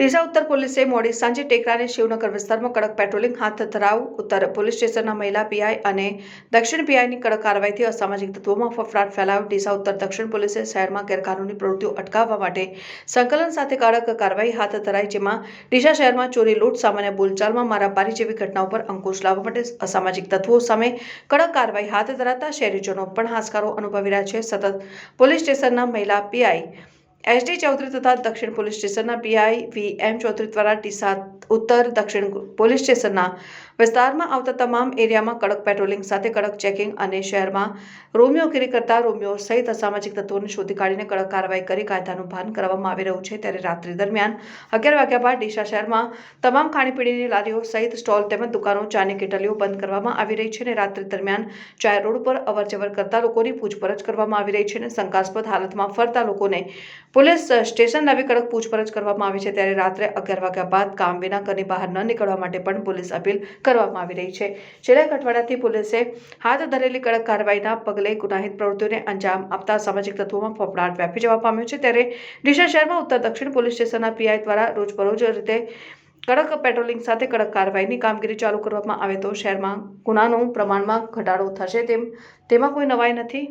ડીસા ઉત્તર પોલીસે મોડી સાંજે ટેકરાને શિવનગર વિસ્તારમાં કડક પેટ્રોલિંગ હાથ ધરાવ ઉત્તર પોલીસ સ્ટેશનના મહિલા પીઆઈ અને દક્ષિણ પીઆઈની કડક કાર્યવાહીથી અસામાજિક તત્વોમાં ફફડાટ ફેલાયો. ડીસા ઉત્તર દક્ષિણ પોલીસે શહેરમાં ગેરકાનૂની પ્રવૃત્તિઓ અટકાવવા માટે સંકલન સાથે કડક કાર્યવાહી હાથ ધરાઈ, જેમાં ડીસા શહેરમાં ચોરી, લૂંટ, સામાન્ય બોલચાલમાં મારામારી જેવી ઘટનાઓ પર અંકુશ લાવવા માટે અસામાજિક તત્વો સામે કડક કાર્યવાહી હાથ ધરાતા શહેરીજનો પણ હાશકારો અનુભવી રહ્યા છે. સતત પોલીસ સ્ટેશનના મહિલા પીઆઈ એસડી ચૌધરી તથા દક્ષિણ પોલીસ સ્ટેશનના પીઆઈ વી એમ ચૌધરી દ્વારા ટીસા ઉત્તર દક્ષિણ પોલીસ સ્ટેશનના વિસ્તારમાં આવતા તમામ એરિયામાં કડક પેટ્રોલિંગ સાથે કડક ચેકિંગ અને શહેરમાં રોમિયોગીરી કરતા રોમિયો સહિત અસામાજિક તત્વોને શોધી કાઢીને કડક કાર્યવાહી કરી કાયદાનું ભાન કરવામાં આવી રહ્યું છે. ત્યારે રાત્રિ દરમિયાન અગિયાર વાગ્યા બાદ ડીસા શહેરમાં તમામ ખાણીપીણીની લારીઓ સહિત સ્ટોલ તેમજ દુકાનો, ચાની કેટલીઓ બંધ કરવામાં આવી રહી છે અને રાત્રિ દરમિયાન ચાર રોડ પર અવરજવર કરતા લોકોની પૂછપરછ કરવામાં આવી રહી છે અને શંકાસ્પદ હાલતમાં ફરતા લોકોને પોલીસ સ્ટેશન આવી કડક પૂછપરછ કરવામાં આવી છે. ત્યારે રાત્રે અગિયાર વાગ્યા બાદ કામ વિના ઘરની બહાર ન નીકળવા માટે પણ પોલીસ અપીલ કરવામાં આવી રહી છે. છેલ્લા એક અઠવાડિયાથી પોલીસે હાથ ધરેલી કડક કાર્યવાહીના પગલે ગુનાહિત પ્રવૃત્તિઓને અંજામ આપતા સામાજિક તત્વોમાં ફફડાટ વ્યાપી જવા પામ્યો છે. ત્યારે ડીસા શહેરમાં ઉત્તર દક્ષિણ પોલીસ સ્ટેશનના પીઆઈ દ્વારા રોજબરોજ રીતે કડક પેટ્રોલિંગ સાથે કડક કાર્યવાહીની કામગીરી ચાલુ કરવામાં આવે તો શહેરમાં ગુનાનું પ્રમાણમાં ઘટાડો થશે તેમ, તેમાં કોઈ નવાઈ નથી.